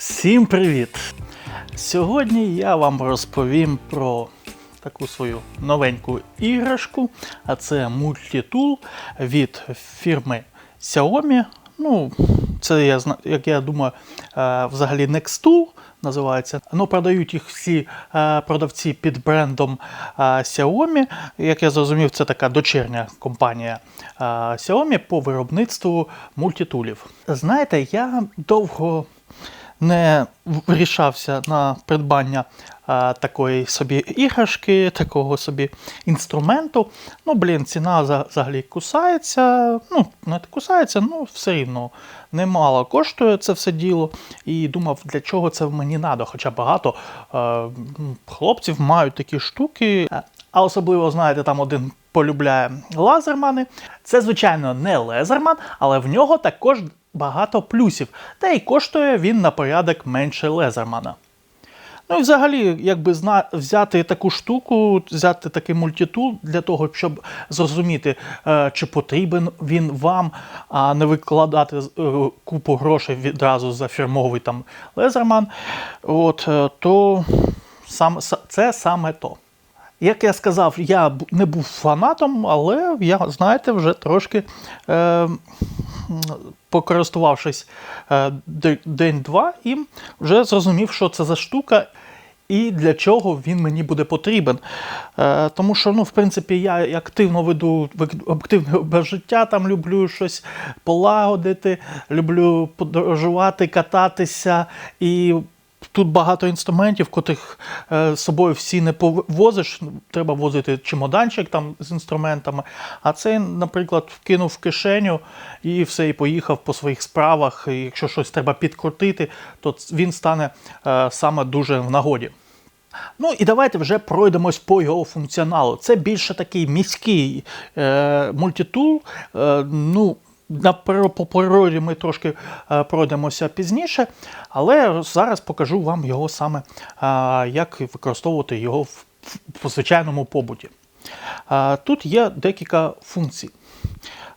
Всім привіт! Сьогодні я вам розповім про таку свою новеньку іграшку, а це мультитул від фірми Xiaomi. Ну, це я як я думаю, е, взагалі Nextool називається. Ну, продають їх всі е, продавці під брендом е, Xiaomi. Як я зрозумів, це така дочерня компанія Xiaomi по виробництву мультитулів. Знаєте, я довго не вирішався на придбання такої собі іграшки, такого собі інструменту. Ну, блін, ціна взагалі кусається. Ну, не кусається, ну все рівно немало коштує це все діло. І думав, для чого це мені треба. Хоча багато е, хлопців мають такі штуки. А особливо, знаєте, там один полюбляє лазермани. Це, звичайно, не лезерман, але в нього також багато плюсів. Та й коштує він на порядок менше лезермана. Ну і взагалі, якби взяти таку штуку, взяти такий мультитул для того, щоб зрозуміти, е, чи потрібен він вам, а не викладати е, купу грошей відразу за фірмовий там лезерман, от, е, то сам, це саме то. Як я сказав, я не був фанатом, але я, знаєте, вже трошки е, покористувавшись е, день-два, і вже зрозумів, що це за штука. І для чого він мені буде потрібен. Е, тому що, ну, в принципі, я активно веду активне образ життя, там люблю щось полагодити, люблю подорожувати, кататися. І тут багато інструментів, котрих е, з собою всі не повозиш. Треба возити чемоданчик там з інструментами. А цей, наприклад, вкинув в кишеню і все, і поїхав по своїх справах. І якщо щось треба підкрутити, то він стане е, саме дуже в нагоді. Ну і давайте вже пройдемось по його функціоналу. Це більше такий міський е, мультитул. Е, ну, на природі ми трошки е, пройдемося пізніше, але зараз покажу вам його саме, е, як використовувати його в, звичайному побуті. Е, тут є декілька функцій.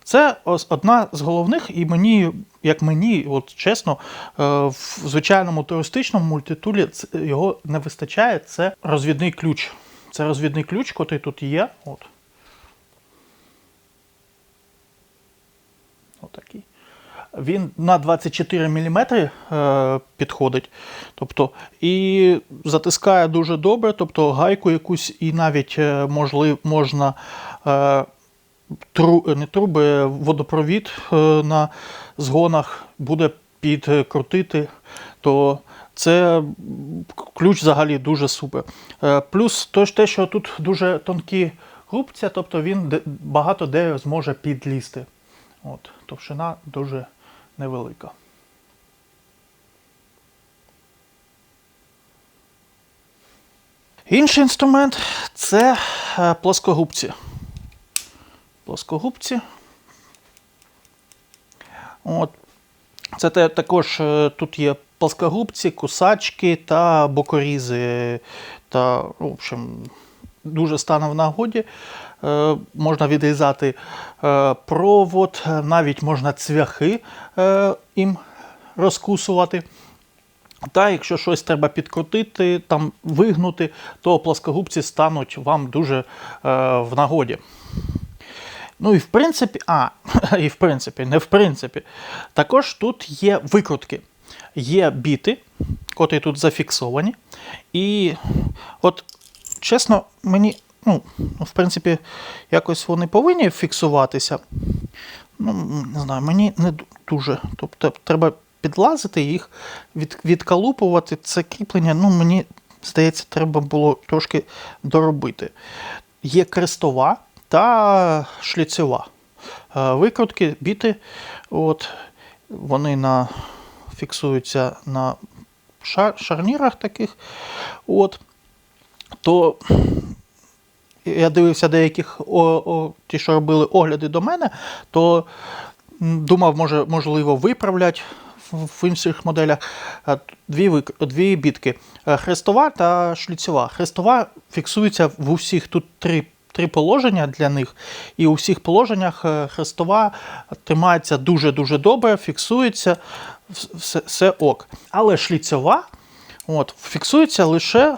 Це одна з головних, і мені, як мені, от чесно, в звичайному туристичному мультитулі його не вистачає. Це розвідний ключ. Це розвідний ключ, який тут є. От. Отакий. Він на 24 мм е, підходить. Тобто, і затискає дуже добре, тобто гайку якусь і навіть е, можлив, можна е, тру, не труби, водопровід на згонах буде підкрутити, то це ключ взагалі дуже супер. Плюс те, що тут дуже тонкі губця, тобто він багато де зможе підлізти. От, товщина дуже невелика. Інший інструмент це е, плоскогубці. Плоскогубці. От. Це також е, тут є плоскогубці, кусачки та бокорізи. Та, в общем, дуже стане в нагоді. Е, можна відрізати е, провод, е, навіть можна цвяхи їм розкусувати. Та якщо щось треба підкрутити, там вигнути, то плоскогубці стануть вам дуже в нагоді. Ну і в принципі, а, і в принципі, не в принципі. Також тут є викрутки. Є біти, котрі тут зафіксовані. І от, чесно, мені, ну, в принципі, якось вони повинні фіксуватися. Ну, не знаю, мені не дуже. Тобто треба підлазити їх, від, відкалупувати. Це кріплення, ну, мені здається, треба було трошки доробити. Є крестова та шліцева. Е, Викрутки, біти, от, вони на, фіксуються на шар, шарнірах таких. От, то я дивився деяких, о, о, ті, що робили огляди до мене, то думав, може, можливо, виправлять в, інших моделях дві, дві бітки: Е, хрестова та шліцева. Хрестова фіксується в усіх тут три, три положення для них, і у всіх положеннях е, хрестова тримається дуже-дуже добре, фіксується, все, все ок. Але шліцьова от, фіксується лише.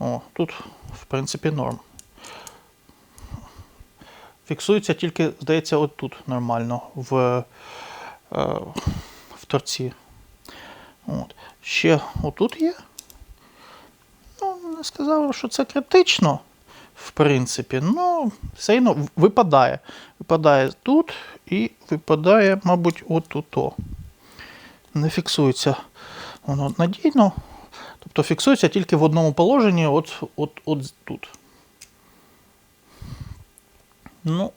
О, тут, в принципі, норм. Фіксується тільки, здається, от тут нормально, в, е, в торці. От. Ще отут є. Ну, не сказав, що це критично, в принципі. Ну, все одно випадає. Випадає тут і випадає, мабуть, отут. Не фіксується воно надійно. Тобто фіксується тільки в одному положенні, от, от, от тут. Ну,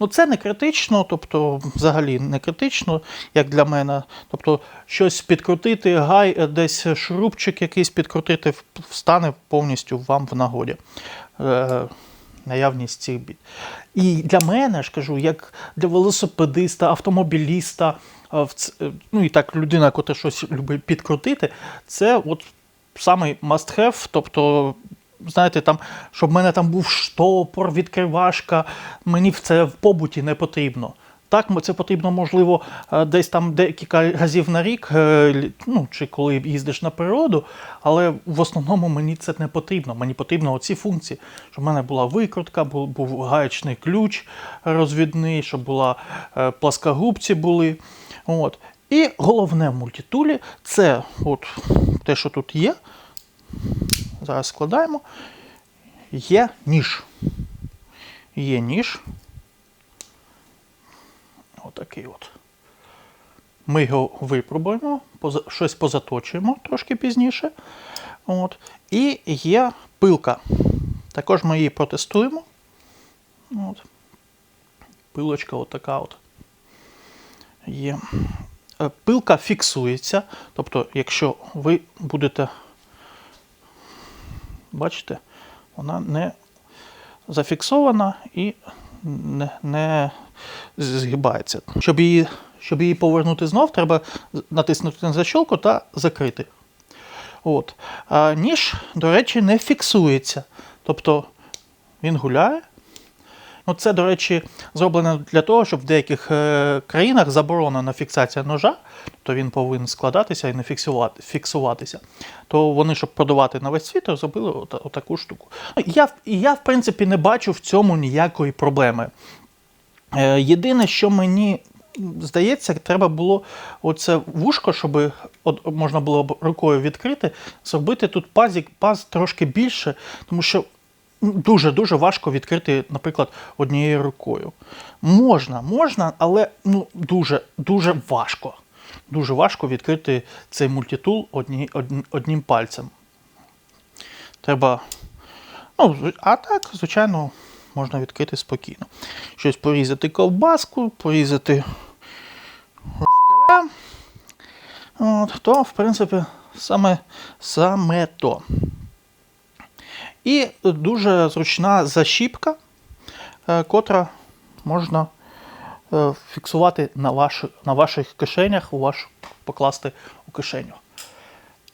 ну, це не критично, тобто взагалі не критично, як для мене. Тобто, щось підкрутити, гай, е, десь шурупчик якийсь підкрутити, встане повністю вам в нагоді. Е, наявність цих бід. І для мене ж кажу, як для велосипедиста, автомобіліста, ну і так людина, яка щось любить підкрутити, це от самий must have, тобто. Знаєте, там, щоб в мене там був штопор, відкривашка, мені це в побуті не потрібно. Так, це потрібно, можливо, е, десь там декілька разів на рік, е, ну, чи коли їздиш на природу, але в основному мені це не потрібно. Мені потрібно оці функції, щоб в мене була викрутка, був, гаячний ключ розвідний, щоб була е, пласкогубці були. От. І головне в мультитулі це от те, що тут є. Зараз складаємо. Є ніж. Є ніж. Отакий от. Ми його випробуємо, щось позаточуємо трошки пізніше. От. І є пилка. Також ми її протестуємо. От. Пилочка отака от. Є. Е, Пилка фіксується. Тобто, якщо ви будете Бачите, вона не зафіксована і не, не згибається. Щоб її, щоб її повернути знов, треба натиснути на защолку та закрити. От. А ніж, до речі, не фіксується. Тобто він гуляє. Ну, це, до речі, зроблено для того, щоб в деяких е, країнах заборонена фіксація ножа, то він повинен складатися і не фіксуватися. То вони, щоб продавати на весь світ, зробили ота- отаку штуку. Ну, Я, я, в принципі, не бачу в цьому ніякої проблеми. Е, єдине, що мені здається, треба було оце вушко, щоб можна було рукою відкрити, зробити тут пазик, паз трошки більше, тому що дуже-дуже важко відкрити, наприклад, однією рукою. Можна, можна, але ну, дуже, дуже важко. Дуже важко відкрити цей мультитул одні, одні, одним пальцем. Треба. Ну, а так, звичайно, можна відкрити спокійно. Щось порізати ковбаску, порізати. От, то, в принципі, саме, саме то. І дуже зручна защіпка, е, котра можна е, фіксувати на, ваш, на ваших кишенях, у ваш, покласти у кишеню.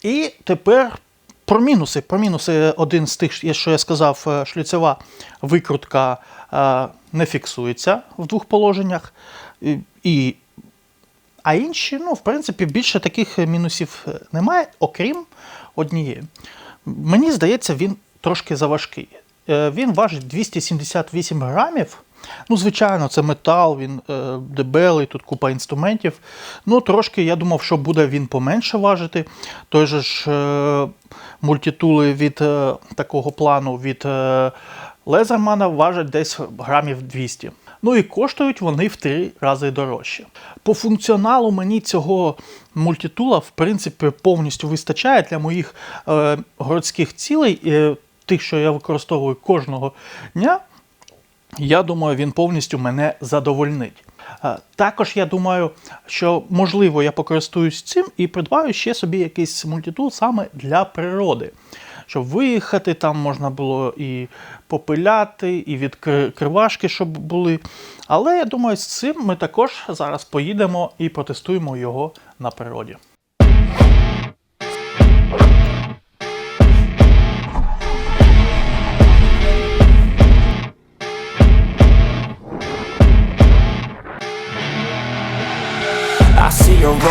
І тепер про мінуси. Про мінуси один з тих, що я сказав, е, шліцева викрутка не фіксується в двох положеннях. І, а інші, ну, в принципі, більше таких мінусів немає, окрім однієї. Мені здається, він трошки заважкий. Е, Він важить 278 грамів. Ну, звичайно, це метал, він е, дебелий, тут купа інструментів. Ну, трошки я думав, що буде він поменше важити. Той же ж е, мультитули від е, такого плану від е, Лезермана важать десь грамів 200. Ну і коштують вони в три рази дорожче. По функціоналу мені цього мультитула, в принципі, повністю вистачає для моїх е, городських цілей, е, тих, що я використовую кожного дня. Я думаю, він повністю мене задовольнить. Також я думаю, що можливо я покористуюсь цим і придбаю ще собі якийсь мультитул саме для природи. Щоб виїхати, там можна було і попиляти, і відкривашки, щоб були. Але я думаю, з цим ми також зараз поїдемо і протестуємо його на природі.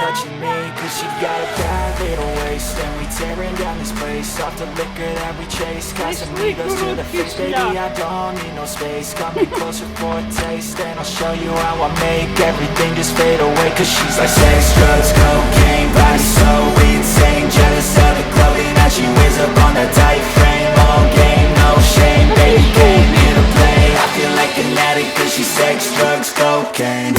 touching me Cause she got a bad little waist And we tearing down this place. Off the liquor that we chase Got some egos to the face, baby I don't need no space. Got me closer for a taste And I'll show you how I make everything just fade away Cause she's like sex, drugs, cocaine Body so insane. Jealous of the clothing that she wears up on that tight frame. All game, no shame Baby came here to play. I feel like an addict cause she's sex, drugs, cocaine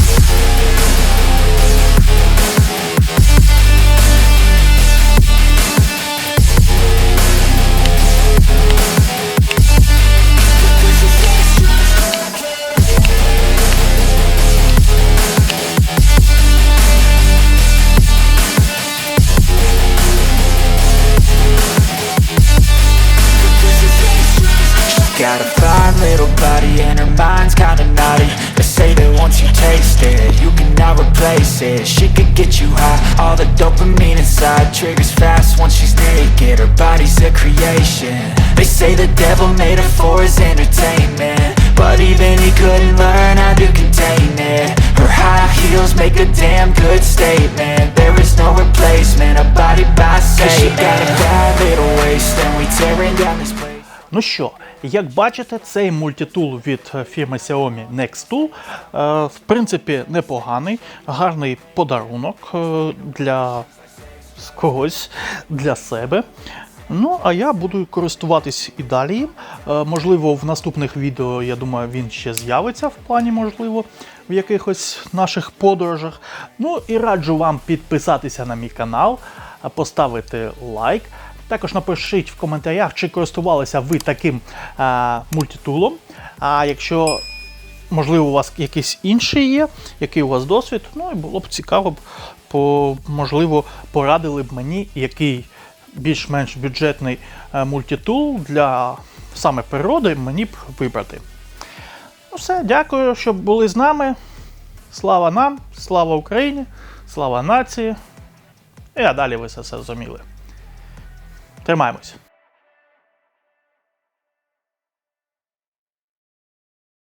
Got a fine little body and her mind's kinda naughty They say that once you taste it, you cannot replace it. She could get you high, all the dopamine inside Triggers fast once she's naked, her body's a creation. They say the devil made her for his entertainment But even he couldn't learn how to contain it. Her high heels make a damn good statement. There is no replacement, a body by Satan She got a bad little waist and we tearing down this place Ну що, як бачите, цей мультитул від е, фірми Xiaomi Next Tool е, в принципі непоганий, гарний подарунок е, для когось, для себе. Ну, а я буду користуватись і далі. Можливо, в наступних відео, я думаю, він ще з'явиться в плані, можливо, в якихось наших подорожах. Ну і раджу вам підписатися на мій канал, поставити лайк. Також напишіть в коментарях, чи користувалися ви таким е, мультитулом. А якщо, можливо, у вас якийсь інший є, який у вас досвід, ну і було б цікаво, б, по, можливо, порадили б мені, який більш-менш бюджетний е, мультитул для саме природи мені б вибрати. Ну все, дякую, що були з нами. Слава нам, слава Україні, слава нації. І а далі ви все зрозуміли. Até mais, Moisés.